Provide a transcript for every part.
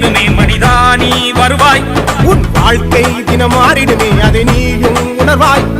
தினமே மனிதா நீ வருவாய். உன் வாழ்க்கை தினம் மாறிடுமே அதை நீயும் உணர்வாய்.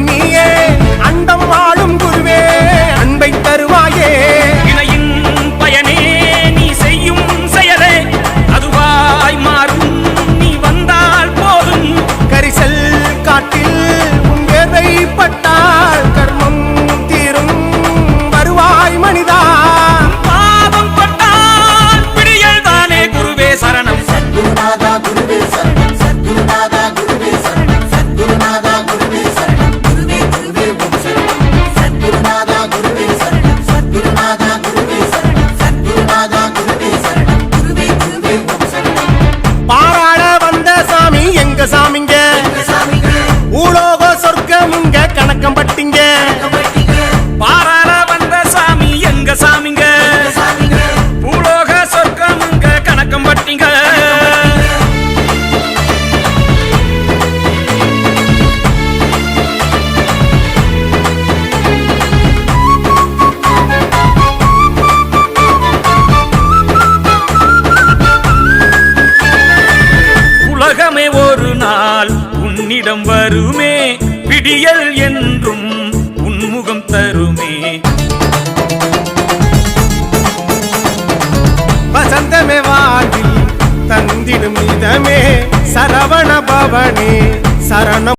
உலகமே ஒரு நாள் உன்னிடம் வருமே. விடியல் என்றும் உன்முகம் தருமே. வசந்தமே வாழ்வில் தந்திடும் இதமே. சரவண பவனே சரணம்